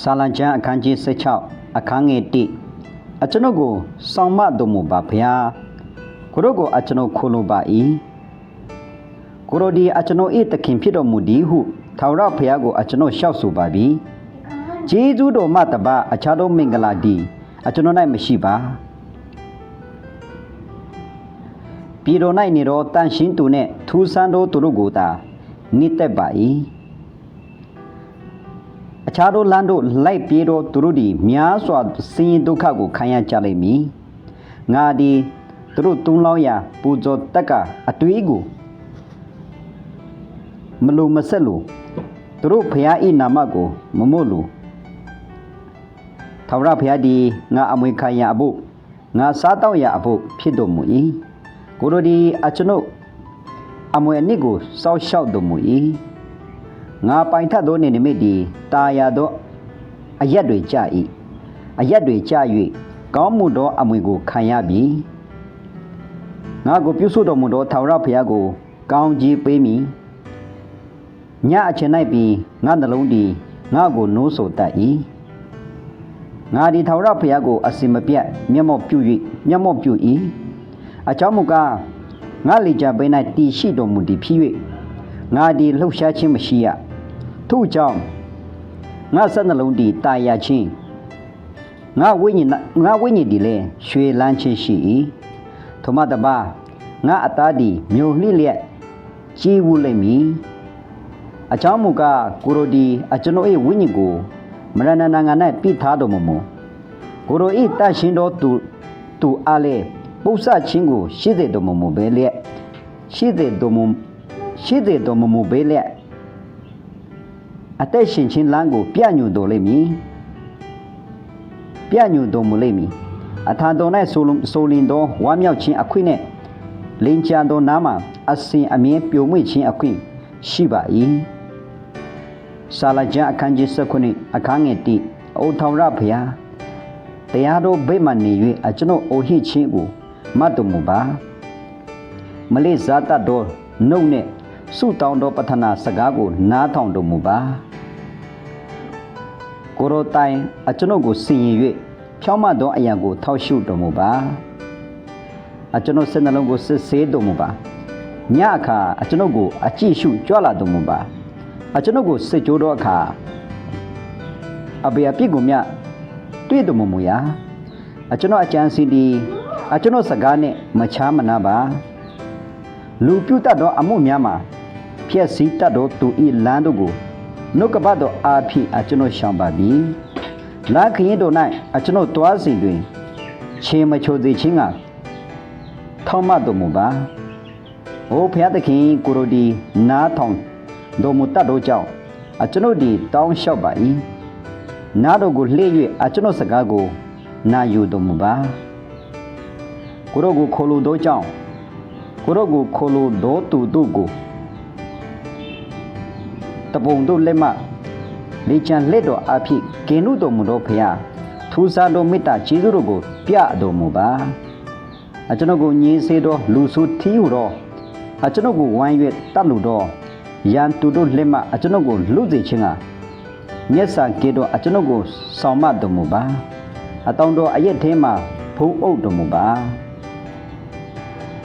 ဆာလံကျမ်းအခန်းကြီး16အခန်းငယ်1အကျွန်ုပ်ကိုစောင့်မတော်မူပါဖျားကိုတို့ကိုအကျွန်ုပ်ခိုးလိုပါ၏ကိုတို့ဒီအကျွန်ုပ်၏တခင်ဖြစ်တော်မူသည်ဟုထာဝရဘုရားကိုအကျွန်ုပ်လျှောက်ဆိုပါပြီဂျေဇုတော်မှတပါအခြားသောမင်္ဂလာဒီအကျွန်ုပ်၌မရှိပါပြည်တော်၌နေတော်တန်ရှင်းသူနှင့်ထူးဆန်းသောသူတို့ကိုသာနိသက်ပါ၏ အခြားသောလမ်းတို့လိုက်ပြေးသောသူတို့သည်များစွာဆင်းရဲဒုက္ခကိုခံရကြလိမ့်မည်ငါသည်သူတို့တုံးလောင်းရာပူဇော်တက်ကအတွေးကိုမလိုမဆက်လို့သူတို့ဖျားဤနာမကိုမမို့လို့ထာဝရဘုရားသည်ငါအမွေခံရအဖို့ငါစားတော့ရအဖို့ဖြစ်တော်မူ၏ကိုတို့သည်အကျွန်ုပ်အမွေအနှစ်ကိုစောက်ရှောက်တော်မူ၏ ငါပိုင်ထက်သောနေနိမိတ်သည်တာယာသောအရက်တွေကြ၏အရက်တွေကြ၍ကောင်းမှုသောအမွေကိုခံရပြီငါကိုပြုစုတော်မူသောထာဝရဘုရားကို ကောင်းကြီးပေးမည်ညအချိန်၌ပြီးငါနှလုံးသည်ငါကိုနိုးဆိုတတ်၏ငါဒီထာဝရဘုရားကို အစင်မပြတ်မျက်မှောက်ပြု၍မျက်မှောက်ပြု၏အကြောင်းမူကားငါလေကြဘဲ၌တည်ရှိတော်မူသည်ဖြစ်၍ငါဒီလှုပ်ရှားခြင်းမရှိရ ထို့ကြောင့်ငါစက်နှလုံးဒီတာယာချင်းငါဝိညာဉ်ငါဝိညာဉ်ဒီလဲရွှေလန်းချင်းရှိ၏ထိုမှတပါငါအသားဒီမြို့နှိလျက်ကြီးဝူလိမ့်မည်အချောင်းမူကားကိုရိုဒီအကျွန်ုပ်၏ဝိညာဉ်ကိုမရဏနိုင်ငံ၌ပြစ်ထားတော်မမူကိုရို၏တတ်ရှင်တော်သူသူအားလေပု္ပ္ပစချင်းကိုရှိစေတော်မမူပဲလျက်ရှိစေတော်မူရှိစေတော်မမူပဲလျက် အသက်ရှင်ခြင်းလမ်းကို ပြညွန်တော်လိမ့်မည်ပြညွန်တော်မူလိမ့်မည်အထာတော်၌ဆိုလုံဆိုလင်တော်ဝါမြောက်ခြင်းအခွင့်နဲ့လင်းချန်တော်နားမှာအစဉ်အမြဲပျော်မွေ့ခြင်းအခွင့်ရှိပါ၏စာလကြအခန်းကြီး19အခန်းငယ်1အိုထောင်ရဖျားတရားတော်ဗိမာန်နေ၍အကျွန်ုပ်အိုဟိချင်းကိုမတ်တော်မူပါမလေးဇာတတော်နှုတ်နဲ့ဆုတောင်းတော်ပထနာစကားကိုနားထောင်တော်မူပါ ကိုရိုတိုင်အကျွန်ုပ်ကိုစင်ရင်၍ဖြောင်းမသောအရာကိုထောက်ရှုတော်မူပါအကျွန်ုပ်စိတ်နှလုံးကိုစစ်ဆေးတော်မူပါညအခါအကျွန်ုပ်ကိုအကြည့်ရှုကြွလာတော်မူပါအကျွန်ုပ်ကိုစစ်ကြိုးသောအခါအဘေအပြစ်ကိုမြတွေ့တော်မမူရာအကျွန်ုပ်အကြံစီဒီအကျွန်ုပ်စကားနဲ့မချားမနာပါလူပြုတ်တတ်သောအမှုများမှာဖြည့်စည်းတတ်သောသူဤလမ်းတို့ကို နှုတ်ကပတ်တော်အားဖြင့်အကျွန်ုပ်ရှောင်ပါပြီလာခရင်တို့၌အကျွန်ုပ်တွားစဉ်တွင်ခြေမချိုသေးခြင်းကထောက်မတော်မူပါ။အိုဖျားသခင်ကိုရိုဒီနားထောင်တော်မူတတ်သောကြောင့်အကျွန်ုပ်ဒီတောင်းလျှောက်ပါ၏။နားတော်ကိုလှည့်၍အကျွန်ုပ်စကားကိုနာယူတော်မူပါ။ကိုရောကိုခိုလိုသောကြောင့်ကိုရောကိုခိုလိုသောသူတို့ကို တပုံတို့လက်မှလေချံလက်တော်အဖြစ်ကင်းလို့တော်မူသောဖရာထူးဆန်းသောမေတ္တာကျေးဇူးတော်ကို ပြတော်မူပါအကျွန်ုပ်ကိုညင်းစေသောလူစုထီးဟုသောအကျွန်ုပ်ကိုဝိုင်း၍တတ်လို့သောရန်သူတို့လက်မှအကျွန်ုပ်ကိုလူစေခြင်းကမျက်စာကေတော်အကျွန်ုပ်ကိုဆောင်မတော်မူပါအတောင်တော်အရက်ထဲမှဖုံးအုပ်တော်မူပါ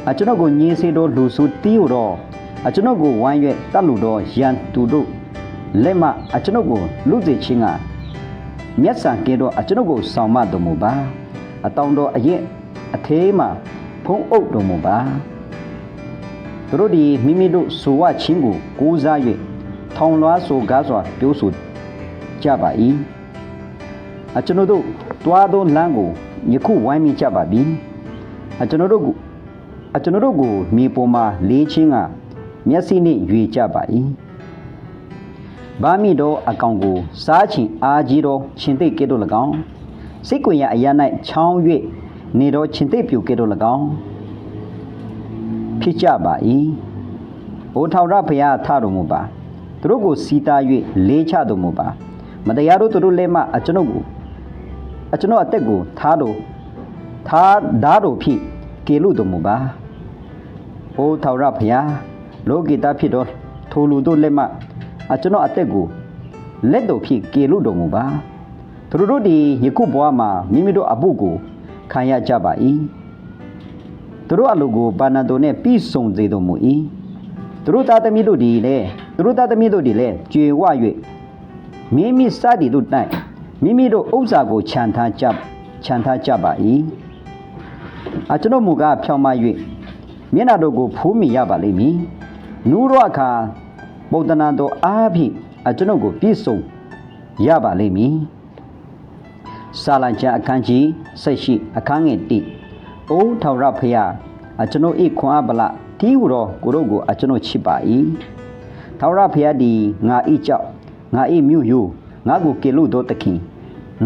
အကျွန်ုပ်ကိုညင်းစေသောလူစုတီးဟုသောအကျွန်ုပ်ကိုဝိုင်း၍တတ်လို့သောရန်သူတို့ လက်မှအကျွန်ုပ်ကိုလူစေခြင်းကမျက်စာကဲတော့အကျွန်ုပ်ကိုဆောင်မတော်မူပါအတောင်တော်အရက်အသေးမှဖုံးအုပ်တော်မူပါသူတို့ဒီမိမိတို့ဆိုဝချင်းကိုကိုးစား၍ထောင်လွှားဆိုကားစွာပြောဆိုကြပါ၏အကျွန်ုပ်တို့တွားသောလမ်းကိုယခုဝိုင်းမိကြပါပြီအကျွန်ုပ်တို့ကိုအကျွန်ုပ်တို့ကိုမြေပေါ်မှာလေးချင်းကမျက်စိနှင့်ရွေကြပါ၏ ဘာမိတော့အကောင်ကို စားချင်အားကြီးတော့ရှင်သိကဲ့သို့၎င်းစိတ်ကွင်ရအရ၌ချောင်း၍နေတော့ရှင်သိပြူကဲ့သို့၎င်းဖြစ်ကြပါ၏ဘိုးထောင်ရဖရာထတော်မူပါသူတို့ကိုစီတာ၍လေးချတော်မူပါမတရားတို့သူတို့လက်မှအကျွန်ုပ်ကိုအကျွန်ုပ်အသက်ကိုထားတော်ထားဓာတော်ဖြင့်ကေလို့တော်မူပါဘိုးထောင်ရဖရာလောကီတာဖြစ်တော်ထိုလူတို့လက်မှ အကျွန်ုပ်အသက်ကိုလက်တော်ဖြင့်ကေလို့တော်မူပါသူတို့ဒီယခုဘဝမှာမိမိတို့အဖို့ကိုခံရကြပါ၏သူတို့အလိုကိုဘာနာတော်နဲ့ပြီးဆုံးစေတော်မူ၏သူတို့သားသမီးတို့ဒီလည်းသူတို့သားသမီးတို့ဒီလည်းကြွေဝ၍မိမိစသည်တို့၌မိမိတို့ဥစ္စာကိုခြံထားကြခြံထားကြပါ၏အကျွန်ုပ်မူကားဖြောင်းမ၍မျက်နာတို့ကိုဖူးမိရပါလိမ့်မည်နူးတော့အခါ ပုံတနာတော်အားဖြင့်အကျွန်ုပ်ကိုပြည့်စုံရပါလိမ့်မည်စာလံကျမ်းအခန်းကြီးဆက်ရှိအခန်းငယ်1အိုးထောင်ရဖျားအကျွန်ုပ်ဤခွန်အားဗလတီးဟူသောကိုတို့ကိုအကျွန်ုပ်ချစ်ပါ၏ထောင်ရဖျားဒီငါဤကြောက်ငါဤမြို့ယိုငါကိုကေလို့သောတခင်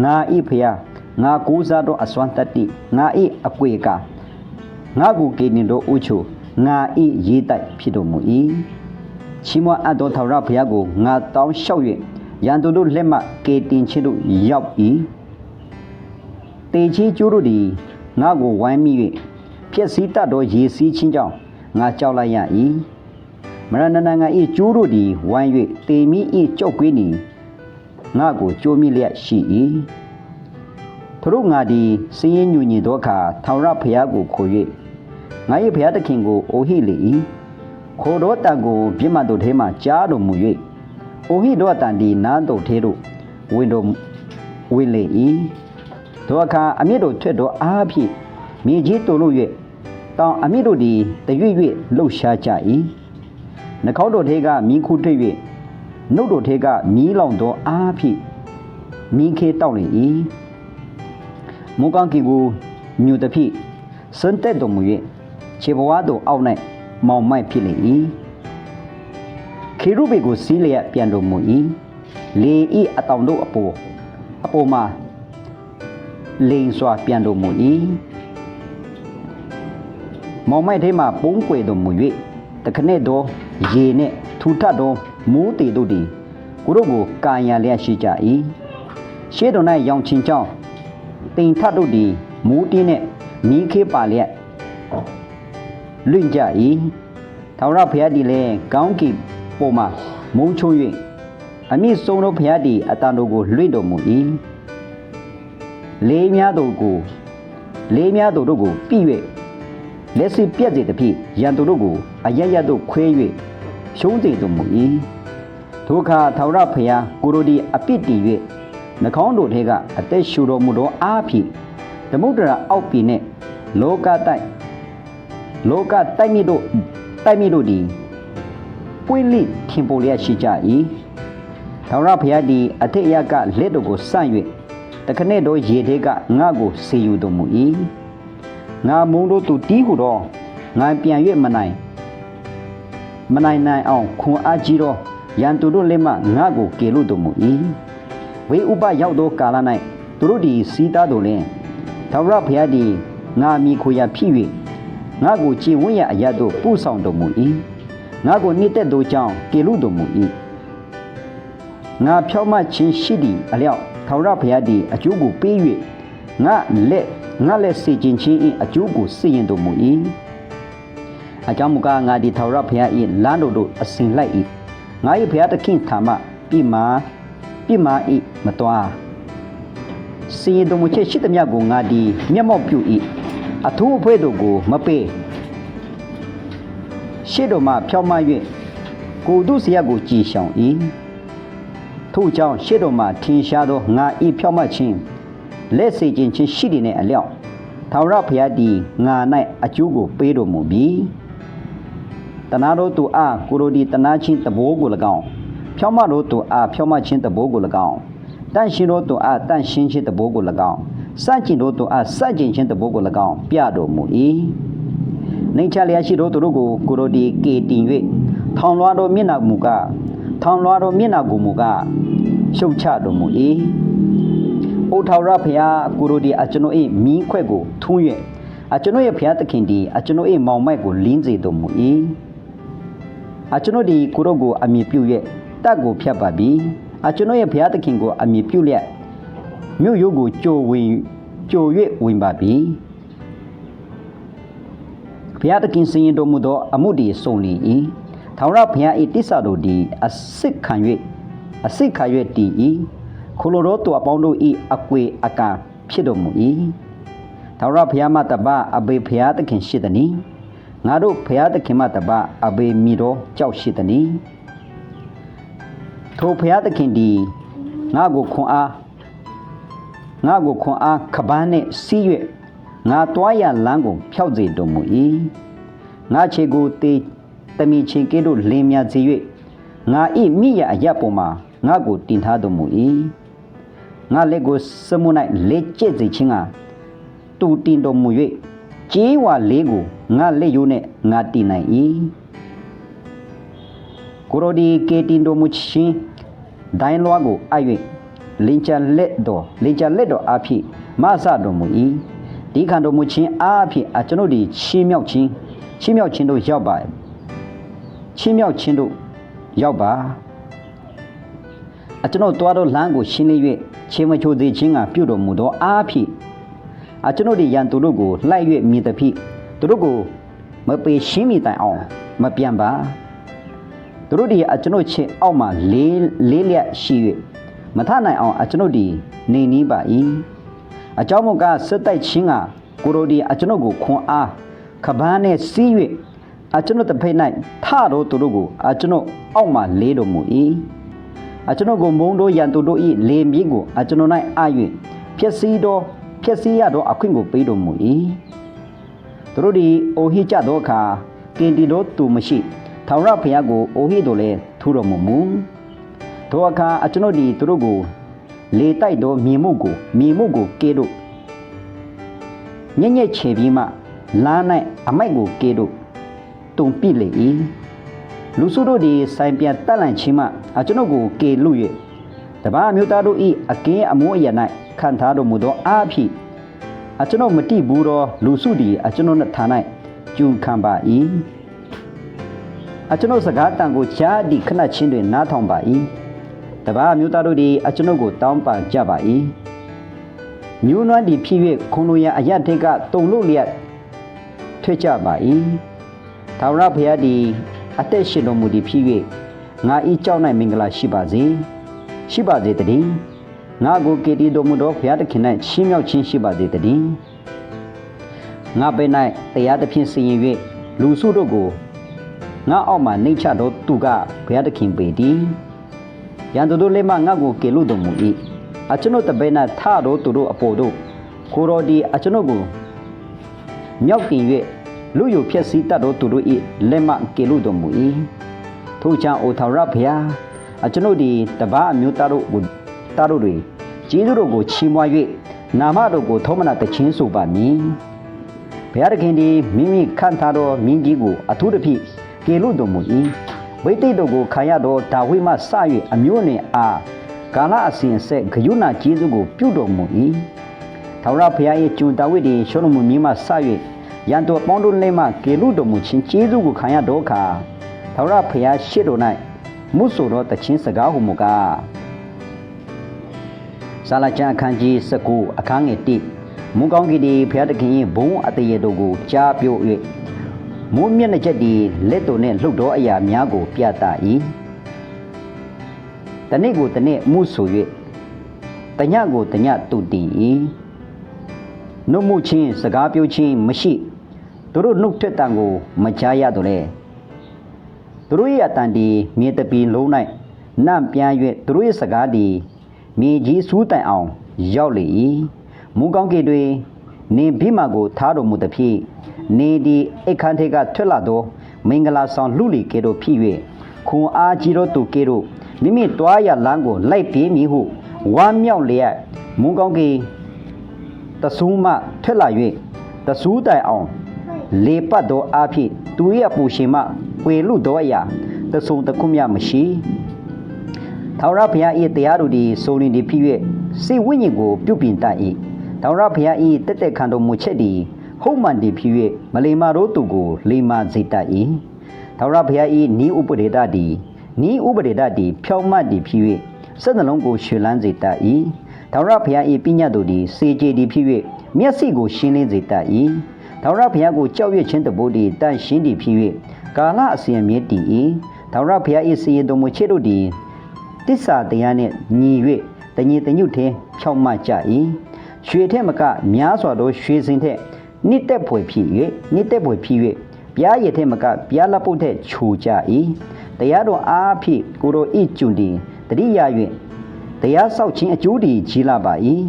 ငါဤဖျားငါကိုးစားသောအစွမ်းတတ္တိငါဤအကွေကငါကိုကေနေသောအိုးချိုငါဤရေးတိုက်ဖြစ်တော်မူ၏ ချီးမွမ်းအပ်သောထောင်ရဖျားကိုငါတောင်းလျှောက်၍ရန်သူတို့လက်မှကေတင်ခြင်းတို့ရောက်၏တေချီကျိုးတို့သည်ငါကိုဝိုင်းမိ၍ဖြစ်စည်းတတ်သောရေစီးခြင်းကြောင့်ငါကြောက်လိုက်ရ၏မရဏနာငါ၏ကျိုးတို့သည်ဝိုင်း၍တေမိ၏ကြောက်ကွေးနီငါကိုကြိုးမိလျက်ရှိ၏သူတို့ငါသည်စည်ရင်ညူညင်သောအခါထောင်ရဖျားကိုခို၍ငါ၏ဖျားသခင်ကိုအိုဟိလေ၏ ခိုတော်တန်ကိုပြစ်မှတ်တို့ထဲမှကြားတော်မူ၍အိုဟိတော်တန်ဒီနားတို့ထဲသို့ဝင်တော်ဝင်လေ၏သောအခါအမြင့်တို့ထွက်တော်အားဖြင့်မြေကြီးတုန်လို့၍တောင်အမြင့်တို့သည်တရွေ့၍လှုပ်ရှားကြ၏နှာခေါင်းတို့ထဲကမီးခုထွေ့၍နှုတ်တို့ထဲကမီးလောင်သောအားဖြင့်မီးခေတောက်လေ၏မုန်ကောင်းကီကိုညူသည်ဖြင့်စံတက်တော်မူ၍ခြေဘဝသို့အောက်၌ မောင်မိုက်ဖြစ်လေ၏ခေရုဘေကိုစီးလျက်ပြန်တော်မူ၏လေဤအတောင်တို့အပေါ်အပေါ်မှာလိန်စွာပြန်တော်မူ၏မောင်မိုက်ထဲမှပုံးကွယ်တော်မူ၍တခနဲ့သောရေနှင့်ထူထပ်သောမိုးတေတို့သည်ကိုတို့ကိုကာယံလျက်ရှိကြ၏ရှေးတော်၌ရောင်ချင်ကြောင်းတိမ်ထပ်တို့သည်မိုးတင်းနှင့်မီးခေးပါလျက် လွင့်ကြ၏ထာဝရဘုရားသည်လည်းကောင်းကင်ပေါ်မှမုန်းချုံ၍အမိဆုံးသောဘုရားသည်အတန်တို့ကိုလွင့်တော်မူ၏လေးများတို့ကိုလေးများတို့ကိုပြည့်၍လက်စီပြက်စေသဖြင့်ရန်သူတို့ကိုအရရတို့ခွဲ၍ရှုံးစေတော်မူ၏ထိုအခါထာဝရဘုရားကိုရိုဒီအပြစ်တည်၍နှကောင်းတို့ထဲကအသက်ရှူတော်မူသောအားဖြင့်သမုဒ္ဒရာအောက်ပြည်နှင့်လောကတိုက် လောကတိုက်မြစ်တို့တိုက်မြစ်တို့သည်ပွင့်လိထင်ပေါ်လျက်ရှိကြ၏ထာဝရဘုရားသည်အထက်အရကလက်တို့ကိုဆန့်၍တခနဲ့သောရေထဲကငါ့ကိုဆေယူတော်မူ၏ငါမုံတို့သူတီးဟုသောငါပြန်၍မနိုင်မနိုင်နိုင်အောင်ခွန်အားကြီးသောရန်သူတို့လက်မှငါ့ကိုကေလို့တော်မူ၏ဝေဥပရောက်သောကာလ၌သူတို့သည်စီးသားတော်လင်ထာဝရဘုရားသည်ငါမိခွေရဖြစ်၍ ငါကိုကြည်ဝန်းရအရတ်တို့ပို့ဆောင်တော်မူ၏ငါကိုနှစ်သက်သောကြောင့်ကေလို့တော်မူ၏ငါဖြောက်မှခြင်းရှိသည်အလျောက်ထာဝရဘုရားသည်အကျိုးကိုပေး၍ငါလက်ငါလက်စေခြင်းချင်းအကျိုးကိုစီရင်တော်မူ၏အကြောင်းမူကားငါသည်ထာဝရဘုရား၏လမ်းတော်သို့အစဉ်လိုက်၏ငါ၏ဘုရားသခင်ထာမပြစ်မှာပြစ်မှာ၏မတော်စီရင်တော်မူချက်ရှိသမျှကိုငါသည်မျက်မှောက်ပြု၏ အထူးအဖွဲ့တို့ကိုမပေးရှေ့တော်မှဖြောင်းမ၍ကိုတို့စရကိုကြည်ရှောင်၏ထို့ကြောင့်ရှေ့တော်မှထင်ရှားသောငါဤဖြောင်းမခြင်းလက်စေခြင်းချင်းရှိတယ်နဲ့အလျောက်ထာဝရဘုရားသည်ငါ၌အကျိုးကိုပေးတော်မူပြီတနာတော်သူအားကိုရိုဒီတနာချင်းတဘိုးကို၎င်းဖြောင်းမတော်သူအားဖြောင်းမချင်းတဘိုးကို၎င်းတန့်ရှင်တော်သူအားတန့်ရှင်ချင်းတဘိုးကို၎င်း စန့်ကျင်တော်သူအားစန့်ကျင်ချင်းတဘိုးကို၎င်းပြတော်မူ၏နေချလျာရှိတော်သူတို့ကိုကိုရိုဒီကေတင်၍ထောင်လွှားတော်မျက်နှာမူကားထောင်လွှားတော်မျက်နှာကိုမူကားရှုတ်ချတော်မူ၏အိုထာဝရဘုရားကိုရိုဒီအကျွန်ုပ်၏မီးခွက်ကိုထုံး၍အကျွန်ုပ်ရဲ့ဘုရားသခင်သည်အကျွန်ုပ်၏မောင်မိုက်ကိုလင်းစေတော်မူ၏အကျွန်ုပ်ဒီကိုရောကိုအမိပြု၍တက်ကိုဖြတ်ပါပြီအကျွန်ုပ်ရဲ့ဘုရားသခင်ကိုအမိပြုလျက် မြို့ရုပ်ကိုကြိုဝင်ကြို၍ဝင်ပါပြီဘုရားသခင်စင်ရင်တော်မူသောအမှုဒီစုံလီ၏ထာဝရဘုရား၏တစ္ဆာတော်သည်အစစ်ခံ၍အစစ်ခံ၍တည်၏ခလိုတော်သူအပေါင်းတို့ဤအကွေအကံဖြစ်တော်မူ၏ထာဝရဘုရားမတပအဘေဘုရားသခင်ရှိသည်နီငါတို့ဘုရားသခင်မတပအဘေမိတော်ကြောက်ရှိသည်နီထိုဘုရားသခင်ဒီငါကိုခွန်အား ငါကိုခွန်အားခပန်းနဲ့စီး၍ငါတွားရလမ်းကိုဖြောက်စေတော်မူ၏ငါခြေကိုတေးတမီချင်းကဲ့သို့လင်းမြစေ၍ငါဤမိရအရပ်ပေါ်မှာငါကိုတင်ထားတော်မူ၏ငါလက်ကိုစမှု၌လက်ကျက်စေခြင်းကတူတင်တော်မူ၍ကြေးဝါလေးကိုငါလက်ရိုးနဲ့ငါတင်နိုင်၏ကိုရိုဒီကေတင်တော်မူခြင်းဒိုင်းလွားကိုအပ်၍ လင်ချာလက်တော်လင်ချာလက်တော်အဖြစ်မဆတော်မူ၏ဒီခံတော်မူခြင်းအားဖြင့်အကျွန်ုပ်ဒီချီးမြှောက်ခြင်းချီးမြှောက်ခြင်းတို့ရောက်ပါချီးမြှောက်ခြင်းတို့ရောက်ပါအကျွန်ုပ်သွားတော့လမ်းကိုရှင်းလင်း၍ချင်းမချိုသေးခြင်းကပြုတော်မူသောအားဖြင့်အကျွန်ုပ်ဒီရန်သူတို့ကိုလှိုက်၍မြည်သဖြင့်သူတို့ကိုမပေရှင်းမိတိုင်အောင်မပြန်ပါသူတို့ဒီအကျွန်ုပ်ချင်းအောက်မှာလေးလေးလျက်ရှိ၍ မထနိုင်အောင်အကျွန်ုပ်ဒီနေနီးပါ၏အကြောင်းမူကားစစ်တိုက်ခြင်းကကိုရိုဒီအကျွန်ုပ်ကိုခွန်အားခပန်းနဲ့စီး၍အကျွန်ုပ်တစ်ဖက်၌ထတော်သူတို့ကိုအကျွန်ုပ်အောက်မှာလေးတော်မူ၏အကျွန်ုပ်ကိုမုံတို့ရန်သူတို့၏လေမြင့်ကိုအကျွန်ုပ်၌အာ၍ဖြစ်စည်းသောဖြစ်စည်းရသောအခွင့်ကိုပေးတော်မူ၏သူတို့သည်အိုဟိကြသောအခါကင်တီတို့သူမရှိထာဝရဘုရားကိုအိုဟိတို့လည်းထူတော်မူမူ ထိုအခါအကျွန်ုပ်သည်သူတို့ကိုလေတိုက်သောမြေမှုကိုမြေမှုကိုကဲတို့ညက်ညက်ချေပြီးမှလာ၌အမိုက်ကိုကဲတို့တုံပြစ်လေ၏လူစုတို့သည်ဆိုင်ပြန်တက်လန့်ချင်းမှအကျွန်ုပ်ကိုကေလူ၍တပားမျိုးသားတို့၏အကင်းအမိုးအရ၌ခံထားတော်မူသောအားဖြင့်အကျွန်ုပ်မတိဘူးသောလူစုသည်အကျွန်ုပ်နှထာ၌ကျူခံပါ၏အကျွန်ုပ်စကားတန်ကိုကြားသည့်ခဏချင်းတွင်နားထောင်ပါ၏ တပားမျိုးသားတို့သည်အကျွန်ုပ်ကိုတောင်းပန်ကြပါ၏မြို့နွမ်းသည်ဖြစ်၍ခုံလိုရန်အရတ်ထိတ်ကတုံလို့လျက်ထွက်ကြပါ၏ထာဝရဘုရားသည်အသက်ရှင်တော်မူသည်ဖြစ်၍ငါဤကြောက်၌မင်္ဂလာရှိပါစေရှိပါစေတည်းငါကိုကေတီတော်မူသောဘုရားသခင်၌ရှင်းမြောက်ခြင်းရှိပါစေတည်းငါပဲ၌တရားသဖြင့်စီရင်၍လူစုတို့ကိုငါအောက်မှနှိမ့်ချသောသူကဘုရားသခင်ပေတည်း ရန်သူတို့လက်မှငါကိုကေလို့တော်မူ၏အကျွန်ုပ်တပည့်၌ထတော်သူတို့အပေါ်တို့ကိုတော်ဒီအကျွန်ုပ်ကိုမြောက်တင်၍လူယုဖြစ်စည်းတတ်သောသူတို့၏လက်မှကေလို့တော်မူ၏ထို့ကြောင့်အိုထာဝရဘုရားအကျွန်ုပ်ဒီတပားအမျိုးသားတို့ကိုသားတို့တွေကျေးဇူးတော်ကိုချီးမွမ်း၍နာမတော်ကိုထောမနာတခြင်းဆိုပါမည်ဘုရားသခင်ဒီမိမိခန့်ထားသောမြင်းကြီးကိုအထူးသဖြင့်ကေလို့တော်မူ၏ ဝိသိတ်တော်ကိုခံရသောဒါဝိမှစ၍အမျိုးနှင့်အားကာလအစဉ်ဆက်ဂယုဏကျေးဇူးကိုပြုတော်မူ၏ထာဝရဘုရား၏ကျွန်ဒါဝိဒ်သည်ရှောလမုန်မြင်းမှစ၍ရန်တော်ပေါင်းတို့လက်မှကေလူတော်မူခြင်းကျေးဇူးကိုခံရတော့အခါထာဝရဘုရားရှေ့တော်၌မုဆိုသောတခြင်းစကားဟုမူကားဇာလကျမ်းအခန်းကြီး19အခန်းငယ်1မုန်ကောင်းကြီးသည်ဘုရားသခင်၏ဘုန်းအတရေတို့ကိုကြားပြော၍ မုန်းမျက်နှာချက်သည်လက်တော်နှင့်လှုပ်သောအရာများကို ပြသ၏တနေ့ကိုတနေ့မှုဆို၍တညကိုတညတူတည်၏နှုတ်မှုချင်းစကားပြောချင်းမရှိသူတို့နှုတ်ထွက်တံကို မကြားရတော့လေသူတို့ရဲ့အတန်ဒီမြေတပီလုံး၌နံ့ပြန်၍သူတို့ရဲ့စကားဒီမြေကြီးစူးတိုင်အောင် ရောက်လေ၏မူကောင်းကင်တွင်နေဘိမာကိုထားတော်မူသည်ဖြင့် နေဒီအခန်းထဲကထွက်လာသောမင်္ဂလာဆောင်လူလီကဲ့သို့ဖြစ်၍ခွန်အားကြီးသောသူကဲ့သို့မိမိတွားရလမ်းကိုလိုက်ပြေးမည်ဟုဝမ်းမြောက်လျက်မူကောင်းကင်တဆူးမှထွက်လာ၍တဆူးတိုင်အောင်လေပတ်သောအဖြစ်သူ၏အပူရှင်မှဝေလူသောအရာတဆုံတခုမျှမရှိထာဝရဘုရား၏တရားတော်သည်စုံလင်သည်ဖြစ်၍စိတ်ဝိညာဉ်ကိုပြုပြင်တတ်၏ထာဝရဘုရား၏တက်တက်ခံတော်မူချက်သည် ဟုတ်မှန်သည်ဖြစ်၍မလိမ္မာတို့သူကိုလိမ္မာစေတတ်၏ထာဝရဘုရား၏ဤဥပဒေတသည်ဤဥပဒေတသည်ဖြောင့်မတ်သည်ဖြစ်၍စက်နှလုံးကိုရှင်လန်းစေတတ်၏ထာဝရဘုရား၏ပညာတော်သည်စေကြည်သည်ဖြစ်၍မျက်စိကိုရှင်းလင်းစေတတ်၏ထာဝရဘုရားကိုကြောက်ရွံ့ခြင်းတဘိုးသည်တန်ရှင်းသည်ဖြစ်၍ကာလအစဉ်မြဲတည်၏ထာဝရဘုရား၏စီရင်တော်မူချက်တို့သည်တစ္ဆာတရားနှင့်ညီ၍တညီတညွတ်ထင်းဖြောက်မှကြ၏ရွှေထက်မကများစွာသောရွှေစင်ထက် နှစ်သက်ဖွယ်ဖြစ်၍နှစ်သက်ဖွယ်ဖြစ်၍ပြားရည်ထက်မကပြားလက်ပုတ်ထက်ခြူကြ၏တရားတော်အားဖြင့်ကိုတော်ဤကျွန်းတီတတိယ၍တရားဆောက်ခြင်းအကျိုးတည်ကြီးလာပါ၏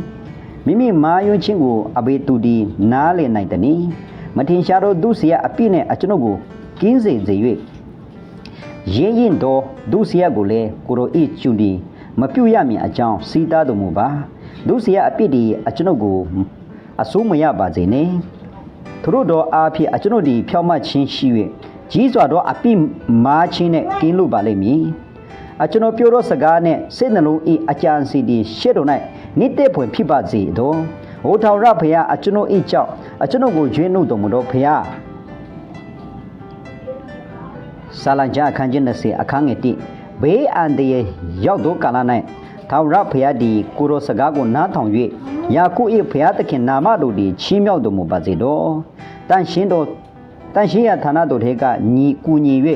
မိမိမာယွန်းခြင်းကိုအဘေတူတီနားလည်နိုင်တည်းမထင်ရှားသောသူစီယအပြစ်နှင့်အကျွန်ုပ်ကိုကင်းစေစေ၍ရင်းရင်သောဒုစရကိုလည်းကိုရောဤကျွတီမပြုတ်ရမည်အကြောင်းစီတာတော်မူပါဒုစရအပြစ်ဒီအကျွန်ုပ်ကိုအဆိုးမရပါစေနှင့် သူတို့တော်အားဖြင့်အကျွန်ုပ်ဒီဖြောင့်မတ်ခြင်းရှိ၍ကြီးစွာသောအပြစ်မာခြင်းနဲ့ကင်းလို့ပါလိမ့်မည်အကျွန်ုပ်ပြောသောစကားနဲ့စိတ်နှလုံးဤအကြံစီဒီရှေ့တော်၌နိတ္တဖွယ်ဖြစ်ပါစေသောဟောထောင်ရဖရာအကျွန်ုပ်ဤကြောင့်အကျွန်ုပ်ကိုရွေးနှုတ်တော်မူသောဖရာဆာလံကြအခန်းကြီး20အခန်းငယ်1ဘေးအန္တရာယ်ရောက်သောကာလ၌ထောင်ရဖရာဒီကိုရောစကားကိုနားထောင်၍ယာကု၏ဖရာသခင်နာမတို့သည်ချီးမြှောက်တော်မူပါစေတော် တန်ရှင်းတော်တန်ရှင်းရဌာနတို့ထဲကညီကူညီ၍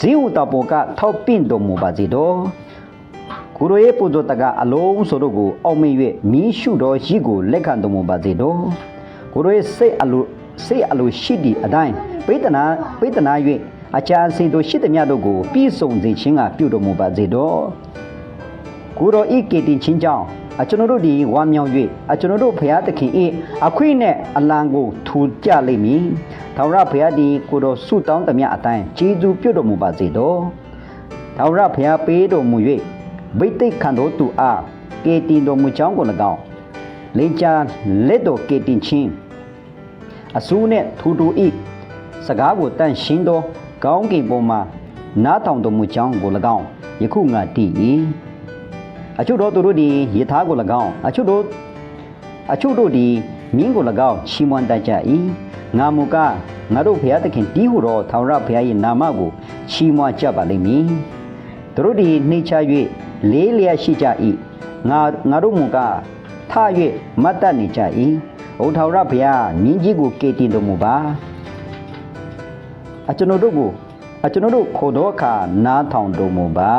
ဇီဝတော်ပေါ်ကထောက်ပင့်တော်မူပါစေတော်ကိုရိုရဲ့ပုဒ္ဒတကအလုံးစုံတို့ကိုအောက်မေ့၍မိရှုတော်ရှိကိုလက်ခံတော်မူပါစေတော်ကိုရိုရဲ့စိတ်အလိုစိတ်အလိုရှိသည့်အတိုင်းပိတနာပိတနာ၍အချာအစဉ်တို့ရှိသမျှတို့ကိုပြည့်စုံစေခြင်းကပြုတော်မူပါစေတော်ကိုရိုဤကေတင်ချင်းကြောင့် အကျွန်ုပ်တို့ဒီဝမ်းမြောက်၍အကျွန်ုပ်တို့ဖရာသခင်၏အခွင့်နဲ့အလံကိုထူကြလိမ့်မည်။ထာဝရဘုရားဒီကိုတော်ဆုတောင်းသမျှအတိုင်းဂျေဇုပြုတော်မူပါစေတော်။ထာဝရဘုရားပေးတော်မူ၍ဗိသိက်ခံတော်သူအားကေတင်တော်မူကြောင်းကို၎င်းလင်ချာလက်တော်ကေတင်ချင်းအဆူးနဲ့ထူထူဤစကားကိုတန့်ရှင်းသောကောင်းကင်ပေါ်မှာနားထောင်တော်မူကြောင်းကို၎င်းယခုငါတည်၏ အချို့သောသူတို့သည်ယထာကို၎င်းအချို့တို့အချို့တို့သည်မြင်းကို၎င်းချီးမွမ်းတတ်ကြ၏ငါမူကားငါတို့ဘုရားသခင်တီးဟူသောထာဝရဘုရား၏နာမကိုချီးမွမ်းကြပါလိမ့်မည်သူတို့သည်နှိမ့်ချ၍လေးလျက်ရှိကြ၏ငါငါတို့မူကားထ၍မတ်တတ်နေကြ၏ဩထာဝရဘုရားမြင်းကြီးကိုကေတင်တော်မူပါအကျွန်ုပ်တို့ကိုအကျွန်ုပ်တို့ခေါ်သောအခါနားထောင်တော်မူပါ